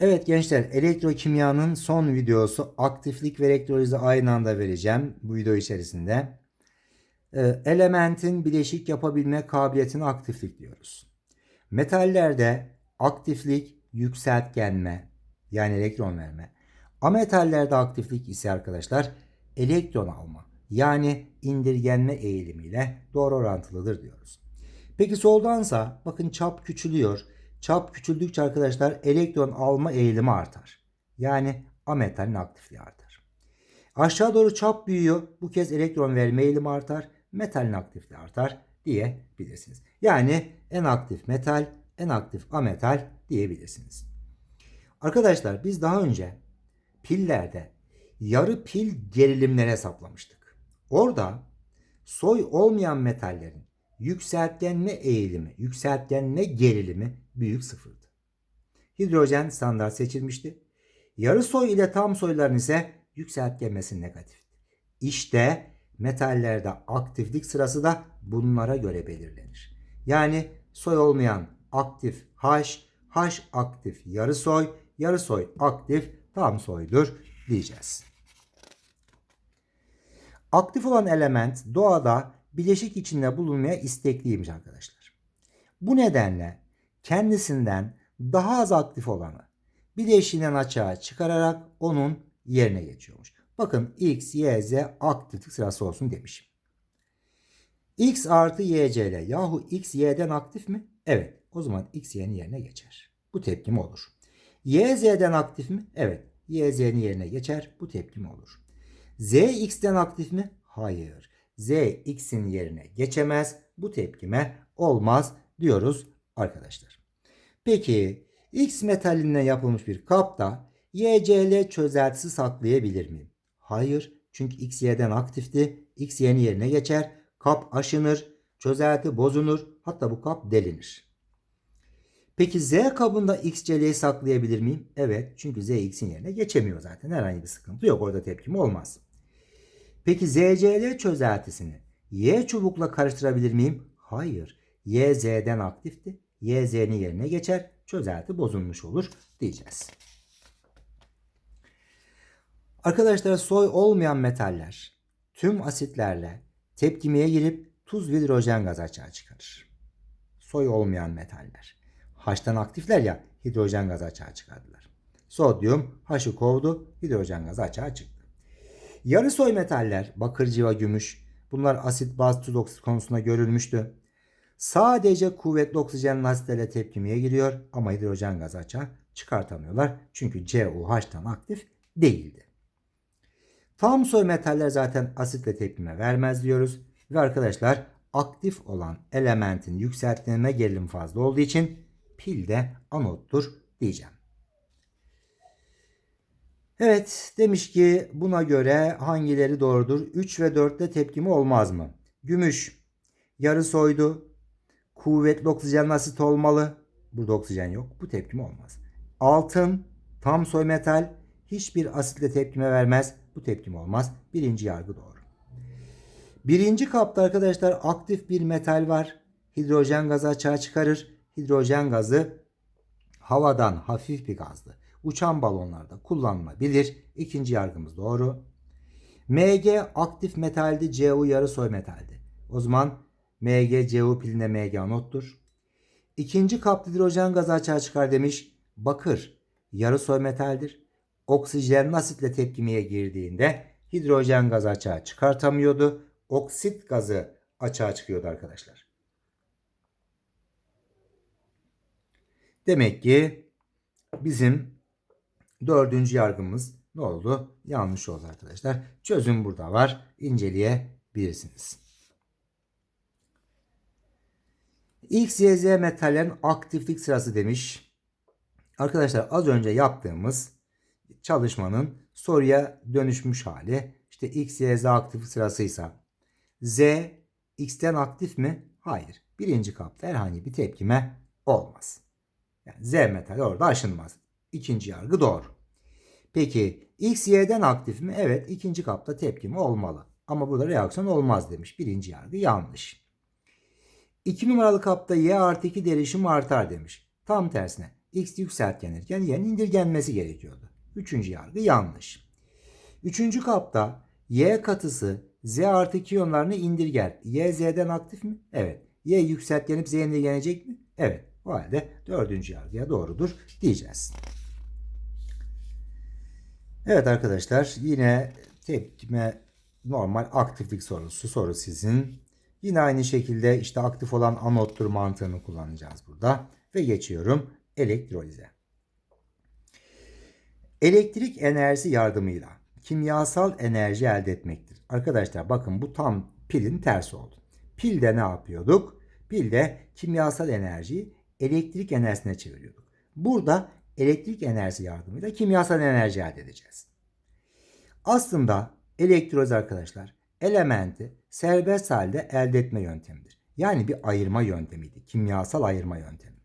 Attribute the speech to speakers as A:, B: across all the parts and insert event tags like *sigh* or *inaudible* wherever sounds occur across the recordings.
A: Evet gençler elektrokimyanın son videosu aktiflik ve elektrolizi aynı anda vereceğim bu video içerisinde. Ee, Elementin bileşik yapabilme kabiliyetine aktiflik diyoruz. Metallerde aktiflik yükseltgenme yani elektron verme. Ametallerde aktiflik ise arkadaşlar elektron alma yani indirgenme eğilimiyle doğru orantılıdır diyoruz. Peki soldansa bakın çap küçülüyor. Çap küçüldükçe arkadaşlar elektron alma eğilimi artar. Yani ametalin aktifliği artar. Aşağı doğru çap büyüyor. Bu kez elektron verme eğilimi artar. Metalin aktifliği artar diyebilirsiniz. Yani en aktif metal, en aktif ametal diyebilirsiniz. Arkadaşlar biz daha önce pillerde yarı pil gerilimleri hesaplamıştık. Orada soy olmayan metallerin yükseltgenme eğilimi, yükseltgenme gerilimi büyük sıfırdı. Hidrojen standart seçilmişti. Yarı soy ile tam soyların ise yükseltgenmesi negatifti. İşte metallerde aktiflik sırası da bunlara göre belirlenir. Yani soy olmayan aktif H, H aktif yarı soy, yarı soy aktif tam soydur diyeceğiz. Aktif olan element doğada bileşik içinde bulunmaya istekliymiş arkadaşlar. Bu nedenle kendisinden daha az aktif olanı bileşiğinden açığa çıkararak onun yerine geçiyormuş. Bakın X, Y, Z aktiflik sırası olsun demişim. X artı YCL yahu X, Y'den aktif mi? Evet. O zaman X, Y'nin yerine geçer. Bu tepkim olur. Y, Z'den aktif mi? Evet. Y, Z'nin yerine geçer. Bu tepkim olur. Z, X'ten aktif mi? Hayır. Z x'in yerine geçemez. Bu tepkime olmaz diyoruz arkadaşlar. Peki x metalinden yapılmış bir kapta YCl çözeltisi saklayabilir miyim? Hayır. Çünkü x y'den aktifti. X y'nin yerine geçer. Kap aşınır. Çözelti bozunur. Hatta bu kap delinir. Peki Z kabında XCL'yi saklayabilir miyim? Evet. Çünkü Z X'in yerine geçemiyor zaten. Herhangi bir sıkıntı yok. Orada tepkim olmaz. Peki ZCL çözeltisini Y çubukla karıştırabilir miyim? Hayır. Y Z'den aktifti. Y Z'nin yerine geçer. Çözelti bozulmuş olur diyeceğiz. Arkadaşlar soy olmayan metaller tüm asitlerle tepkimeye girip tuz ve hidrojen gazı açığa çıkarır. Soy olmayan metaller. H'tan aktifler ya hidrojen gazı açığa çıkardılar. Sodyum H'ı kovdu hidrojen gazı açığa çıktı. Yarı soy metaller bakır, civa, gümüş bunlar asit, baz, tuz oksit konusunda görülmüştü. Sadece kuvvetli oksijen asitlerle tepkimeye giriyor ama hidrojen gazı açığa çıkartamıyorlar. Çünkü CuH'tan aktif değildi. Tam soy metaller zaten asitle tepkime vermez diyoruz. Ve arkadaşlar aktif olan elementin yükseltme gerilim fazla olduğu için pil de anottur diyeceğim. Evet demiş ki buna göre hangileri doğrudur? 3 ve 4 ile tepkimi olmaz mı? Gümüş yarı soydu. Kuvvetli oksijen asit olmalı. Burada oksijen yok. Bu tepkime olmaz. Altın tam soy metal hiçbir asitle tepkime vermez. Bu tepkim olmaz. Birinci yargı doğru. Birinci kapta arkadaşlar aktif bir metal var. Hidrojen gazı açığa çıkarır. Hidrojen gazı havadan hafif bir gazdı uçan balonlarda kullanılabilir. İkinci yargımız doğru. Mg aktif metaldi, Cu yarı soy metaldi. O zaman Mg Cu piline Mg anottur. İkinci kaplı hidrojen gazı açığa çıkar demiş. Bakır yarı soy metaldir. Oksijen asitle tepkimeye girdiğinde hidrojen gazı açığa çıkartamıyordu. Oksit gazı açığa çıkıyordu arkadaşlar. Demek ki bizim Dördüncü yargımız ne oldu? Yanlış oldu arkadaşlar. Çözüm burada var. İnceleyebilirsiniz. X, Y, Z metallerin aktiflik sırası demiş. Arkadaşlar az önce yaptığımız çalışmanın soruya dönüşmüş hali. İşte X, Y, Z sırasıysa Z X'ten aktif mi? Hayır. Birinci kapta herhangi bir tepkime olmaz. Yani Z metali orada aşınmaz. İkinci yargı doğru. Peki X Y'den aktif mi? Evet ikinci kapta tepkimi olmalı. Ama burada reaksiyon olmaz demiş. Birinci yargı yanlış. İki numaralı kapta Y artı 2 derişim artar demiş. Tam tersine X yükseltgenirken y'nin indirgenmesi gerekiyordu. Üçüncü yargı yanlış. Üçüncü kapta y katısı z artı 2 iyonlarını indirger. Y z'den aktif mi? Evet. Y yükseltgenip z indirgenecek mi? Evet. O halde dördüncü yargıya doğrudur diyeceğiz. Evet arkadaşlar yine tepkime normal aktiflik sorusu soru sizin. Yine aynı şekilde işte aktif olan anottur mantığını kullanacağız burada. Ve geçiyorum elektrolize. Elektrik enerjisi yardımıyla kimyasal enerji elde etmektir. Arkadaşlar bakın bu tam pilin tersi oldu. Pilde ne yapıyorduk? Pilde kimyasal enerjiyi elektrik enerjisine çeviriyorduk. Burada elektrik enerjisi yardımıyla kimyasal enerji elde edeceğiz. Aslında elektroliz arkadaşlar elementi serbest halde elde etme yöntemidir. Yani bir ayırma yöntemiydi. Kimyasal ayırma yöntemi.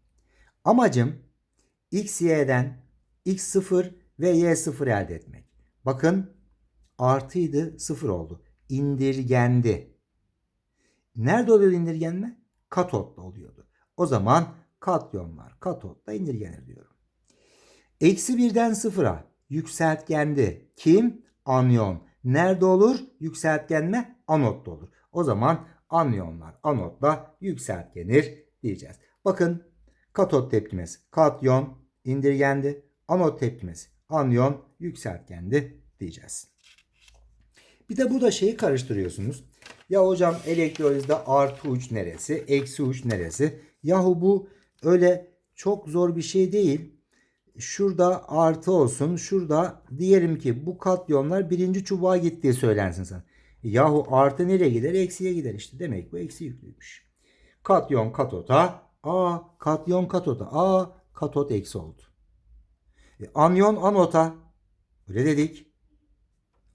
A: Amacım x, y'den x0 ve y0 elde etmek. Bakın artıydı sıfır oldu. İndirgendi. Nerede oluyor indirgenme? Katotta oluyordu. O zaman katyonlar katotta indirgenir diyorum. Eksi birden sıfıra yükseltgendi. Kim? Anyon. Nerede olur? Yükseltgenme anotta olur. O zaman anyonlar anotla yükseltgenir diyeceğiz. Bakın katot tepkimesi katyon indirgendi. Anot tepkimesi anyon yükseltgendi diyeceğiz. Bir de burada şeyi karıştırıyorsunuz. Ya hocam elektrolizde artı uç neresi? Eksi uç neresi? Yahu bu öyle çok zor bir şey değil. Şurada artı olsun. Şurada diyelim ki bu katyonlar birinci çubuğa gittiği söylensin sana. Yahu artı nereye gider? Eksiye gider işte. Demek bu eksi yüklüymüş. Katyon katota. A katyon katota. A katot eksi oldu. E, anyon anota. Öyle dedik.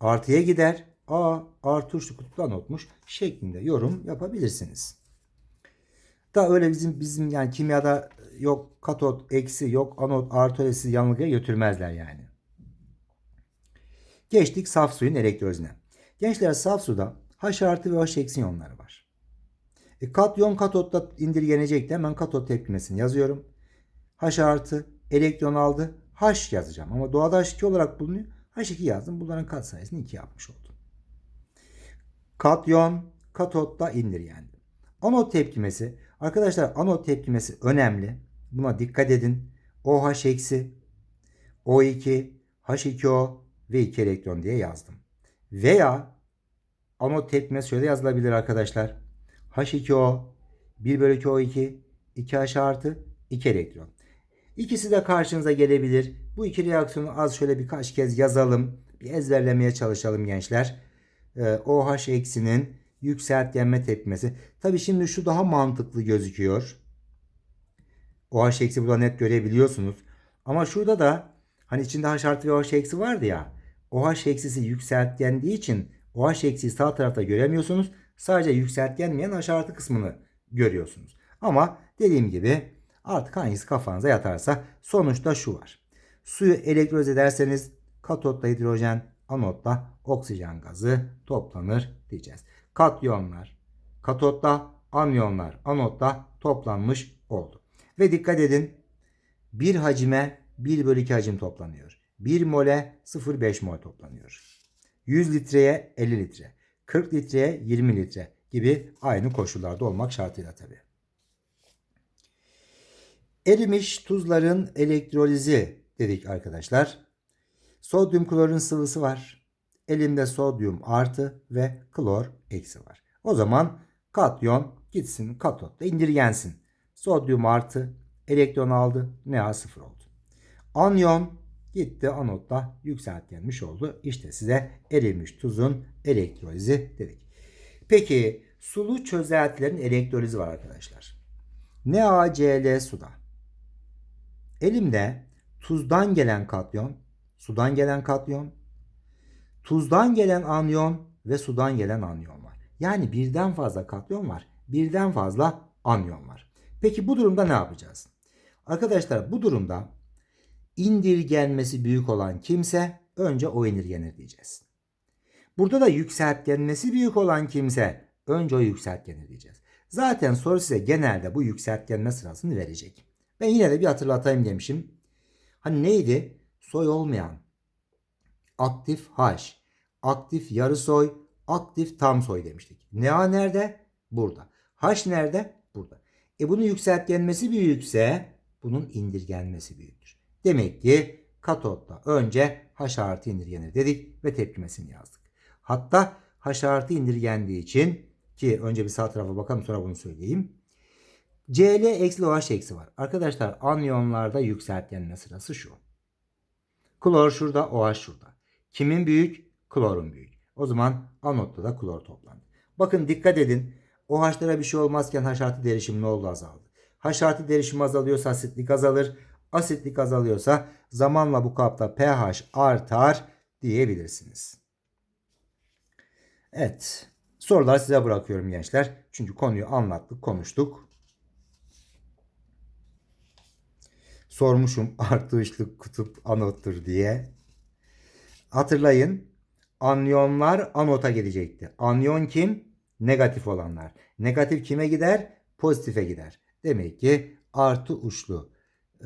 A: Artıya gider. A artı uçlu kutuplu anotmuş şeklinde yorum yapabilirsiniz. Da öyle bizim bizim yani kimyada yok katot eksi yok anot artı öylesi yanılgıya götürmezler yani. Geçtik saf suyun elektrolizine. Gençler saf suda H artı ve H eksi iyonları var. E, katyon katotta indirgenecek de hemen katot tepkimesini yazıyorum. H artı elektron aldı. H yazacağım ama doğada H2 olarak bulunuyor. H2 yazdım. Bunların katsayısını 2 yapmış oldum. Katyon katotta indirgendi. Anot tepkimesi. Arkadaşlar anot tepkimesi önemli. Buna dikkat edin. OH eksi, O2, H2O ve 2 elektron diye yazdım. Veya anot tepkimesi şöyle yazılabilir arkadaşlar. H2O, 1 bölü 2 O2, 2H artı 2 elektron. İkisi de karşınıza gelebilir. Bu iki reaksiyonu az şöyle birkaç kez yazalım. Bir ezberlemeye çalışalım gençler. Ee, OH eksinin yükseltgenme tepkimesi. Tabi şimdi şu daha mantıklı gözüküyor. OH eksi burada net görebiliyorsunuz. Ama şurada da hani içinde H artı ve OH eksi vardı ya. OH eksisi yükseltgendiği için OH eksiyi sağ tarafta göremiyorsunuz. Sadece yükseltgenmeyen artı kısmını görüyorsunuz. Ama dediğim gibi artık hangisi kafanıza yatarsa sonuçta şu var. Suyu elektroliz ederseniz katotta hidrojen, anotta oksijen gazı toplanır diyeceğiz. Katyonlar katotta, anyonlar anotta toplanmış oldu. Ve dikkat edin bir hacime 1 bölü 2 hacim toplanıyor. 1 mole 0,5 mol toplanıyor. 100 litreye 50 litre, 40 litreye 20 litre gibi aynı koşullarda olmak şartıyla tabi. Erimiş tuzların elektrolizi dedik arkadaşlar. Sodyum klorun sıvısı var. Elimde sodyum artı ve klor eksi var. O zaman katyon gitsin katotta indirgensin. Sodyum artı elektron aldı. Na0 oldu. Anyon gitti anotta yükseltgenmiş oldu. İşte size erimiş tuzun elektrolizi dedik. Peki sulu çözeltilerin elektrolizi var arkadaşlar. NaCl suda. Elimde tuzdan gelen katyon, sudan gelen katyon, tuzdan gelen anyon ve sudan gelen anyon var. Yani birden fazla katyon var, birden fazla anyon var. Peki bu durumda ne yapacağız? Arkadaşlar bu durumda indirgenmesi büyük olan kimse önce o indirgenir diyeceğiz. Burada da yükseltgenmesi büyük olan kimse önce o yükseltgenir diyeceğiz. Zaten soru size genelde bu yükseltgenme sırasını verecek. Ben yine de bir hatırlatayım demişim. Hani neydi? Soy olmayan. Aktif H. Aktif yarı soy. Aktif tam soy demiştik. Na nerede? Burada. H nerede? Burada. E bunun yükseltgenmesi büyükse bunun indirgenmesi büyüktür. Demek ki katotta önce H artı indirgenir dedik ve tepkimesini yazdık. Hatta H artı indirgendiği için ki önce bir sağ tarafa bakalım sonra bunu söyleyeyim. Cl eksi OH eksi var. Arkadaşlar anyonlarda yükseltgenme sırası şu. Klor şurada, OH şurada. Kimin büyük? Klorun büyük. O zaman anotta da klor toplandı. Bakın dikkat edin. OH'lara bir şey olmazken H artı derişim ne oldu azaldı. H artı derişim azalıyorsa asitlik azalır. Asitlik azalıyorsa zamanla bu kapta pH artar diyebilirsiniz. Evet. Soruları size bırakıyorum gençler. Çünkü konuyu anlattık, konuştuk. Sormuşum *laughs* artı ışlık kutup anottur diye. Hatırlayın. Anyonlar anota gidecekti. Anyon kim? Negatif olanlar. Negatif kime gider? Pozitife gider. Demek ki artı uçlu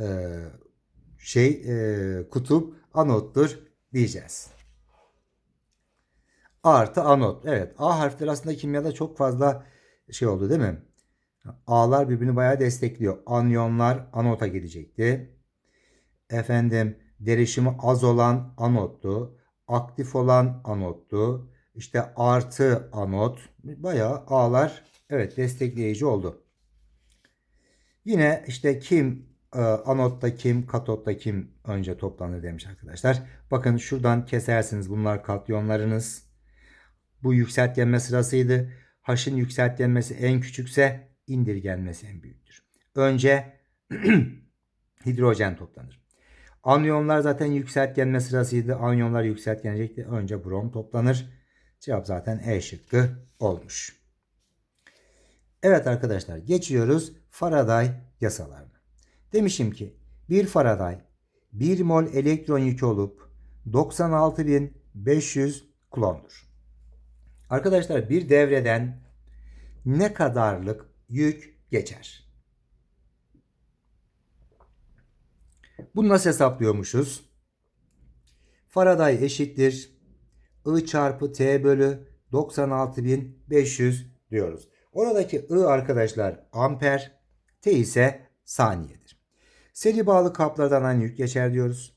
A: e, şey e, kutup anottur diyeceğiz. Artı anot. Evet. A harfleri aslında kimyada çok fazla şey oldu değil mi? A'lar birbirini bayağı destekliyor. Anyonlar anota gidecekti. Efendim derişimi az olan anottu. Aktif olan anottu. İşte artı anot. Bayağı A'lar evet destekleyici oldu. Yine işte kim anotta kim, katotta kim önce toplanır demiş arkadaşlar. Bakın şuradan kesersiniz. Bunlar katyonlarınız. Bu yükseltgenme sırasıydı. H'ın yükseltgenmesi en küçükse indirgenmesi en büyüktür. Önce *clears throat* hidrojen toplanır. Anyonlar zaten yükseltgenme sırasıydı. Anyonlar yükseltgenecekti. Önce brom toplanır. Cevap zaten E şıkkı olmuş. Evet arkadaşlar geçiyoruz Faraday yasalarına. Demişim ki bir Faraday 1 mol elektron yükü olup 96.500 kulondur. Arkadaşlar bir devreden ne kadarlık yük geçer? Bunu nasıl hesaplıyormuşuz? Faraday eşittir I çarpı T bölü 96.500 diyoruz. Oradaki I arkadaşlar amper, T ise saniyedir. Seri bağlı kaplardan aynı yük geçer diyoruz.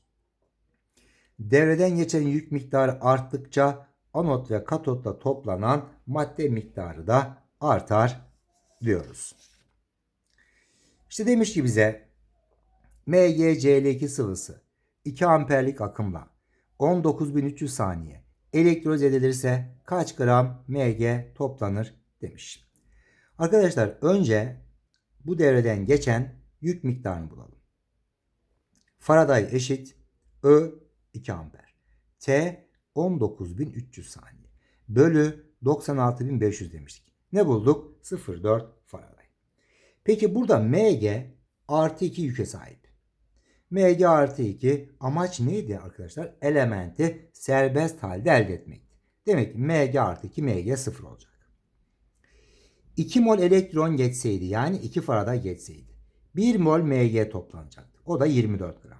A: Devreden geçen yük miktarı arttıkça anot ve katotla toplanan madde miktarı da artar diyoruz. İşte demiş ki bize MgCl2 sıvısı 2 amperlik akımla 19.300 saniye elektroz edilirse kaç gram Mg toplanır demiş. Arkadaşlar önce bu devreden geçen yük miktarını bulalım. Faraday eşit I 2 amper. T 19.300 saniye. Bölü 96.500 demiştik. Ne bulduk? 0.4 Faraday. Peki burada Mg artı 2 yüke sahip. Mg artı 2 amaç neydi arkadaşlar? Elementi serbest halde elde etmekti. Demek ki Mg artı 2 Mg 0 olacak. 2 mol elektron geçseydi yani 2 Faraday geçseydi 1 mol Mg toplanacaktı. O da 24 gram.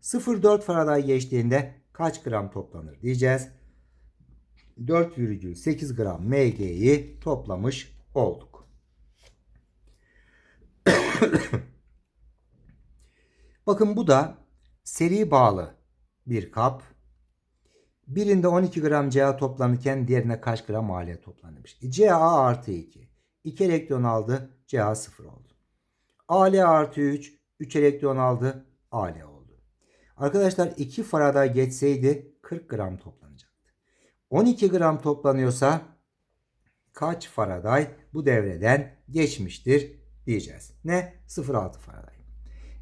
A: 0,4 Faraday geçtiğinde kaç gram toplanır diyeceğiz. 4,8 gram Mg'yi toplamış olduk. *coughs* Bakın bu da seri bağlı bir kap. Birinde 12 gram Ca toplanırken diğerine kaç gram Al toplanmış. E, Ca artı 2. 2 elektron aldı. Ca 0 oldu. Al artı 3. 3 elektron aldı. Al oldu. Arkadaşlar 2 Faraday geçseydi 40 gram toplanacaktı. 12 gram toplanıyorsa kaç Faraday bu devreden geçmiştir diyeceğiz. Ne? 0,6 Faraday.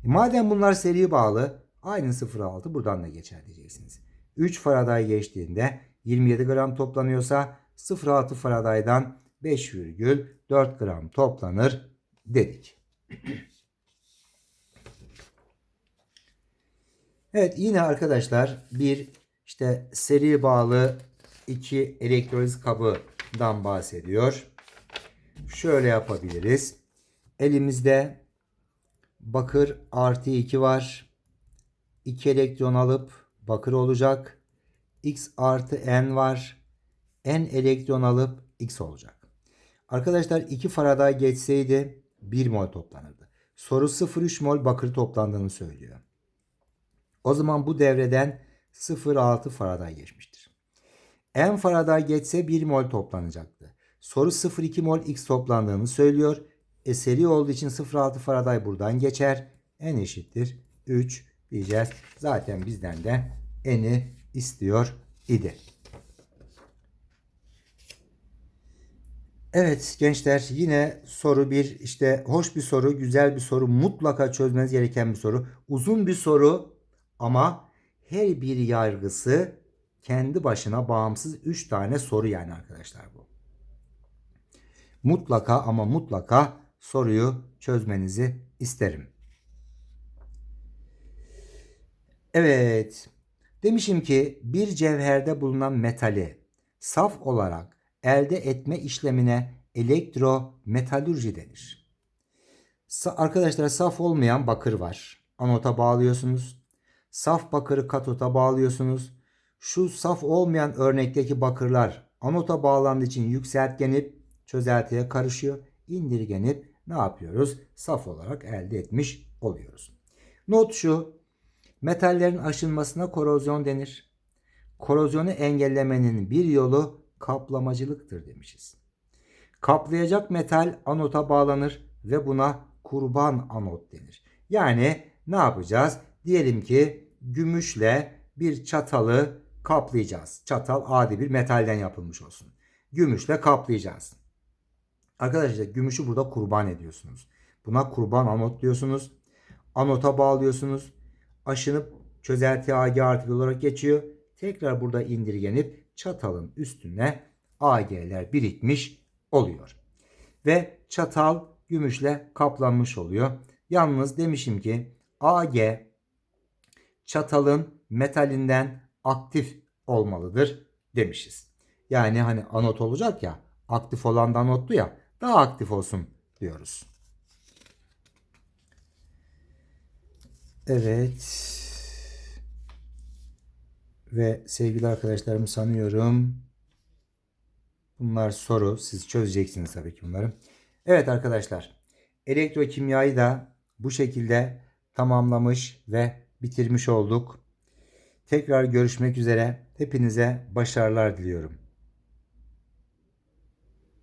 A: E madem bunlar seri bağlı aynı 0,6 buradan da geçer diyeceksiniz. 3 Faraday geçtiğinde 27 gram toplanıyorsa 0,6 Faraday'dan 5,4 gram toplanır dedik. Evet yine arkadaşlar bir işte seri bağlı iki elektroliz kabından bahsediyor. Şöyle yapabiliriz. Elimizde bakır artı 2 var. 2 elektron alıp bakır olacak. X artı N var. N elektron alıp X olacak. Arkadaşlar 2 Faraday geçseydi 1 mol toplanırdı. Soru 0,3 mol bakır toplandığını söylüyor. O zaman bu devreden 0,6 Faraday geçmiştir. N Faraday geçse 1 mol toplanacaktı. Soru 0,2 mol X toplandığını söylüyor. E olduğu için 0,6 Faraday buradan geçer. N eşittir 3 diyeceğiz. Zaten bizden de N'i istiyor idi. Evet gençler yine soru bir işte hoş bir soru, güzel bir soru, mutlaka çözmeniz gereken bir soru. Uzun bir soru ama her bir yargısı kendi başına bağımsız 3 tane soru yani arkadaşlar bu. Mutlaka ama mutlaka soruyu çözmenizi isterim. Evet. Demişim ki bir cevherde bulunan metali saf olarak elde etme işlemine elektrometalürji denir. Arkadaşlar saf olmayan bakır var. Anota bağlıyorsunuz. Saf bakırı katota bağlıyorsunuz. Şu saf olmayan örnekteki bakırlar anota bağlandığı için yükseltgenip çözeltiye karışıyor. İndirgenip ne yapıyoruz? Saf olarak elde etmiş oluyoruz. Not şu. Metallerin aşınmasına korozyon denir. Korozyonu engellemenin bir yolu kaplamacılıktır demişiz. Kaplayacak metal anota bağlanır ve buna kurban anot denir. Yani ne yapacağız? Diyelim ki gümüşle bir çatalı kaplayacağız. Çatal adi bir metalden yapılmış olsun. Gümüşle kaplayacağız. Arkadaşlar gümüşü burada kurban ediyorsunuz. Buna kurban anot diyorsunuz. Anota bağlıyorsunuz. Aşınıp çözelti Ag artı olarak geçiyor. Tekrar burada indirgenip çatalın üstüne Ag'ler birikmiş oluyor. Ve çatal gümüşle kaplanmış oluyor. Yalnız demişim ki Ag çatalın metalinden aktif olmalıdır demişiz. Yani hani anot olacak ya aktif olan da anotlu ya daha aktif olsun diyoruz. Evet. Ve sevgili arkadaşlarım sanıyorum bunlar soru. Siz çözeceksiniz tabii ki bunları. Evet arkadaşlar. Elektrokimyayı da bu şekilde tamamlamış ve bitirmiş olduk. Tekrar görüşmek üzere. Hepinize başarılar diliyorum.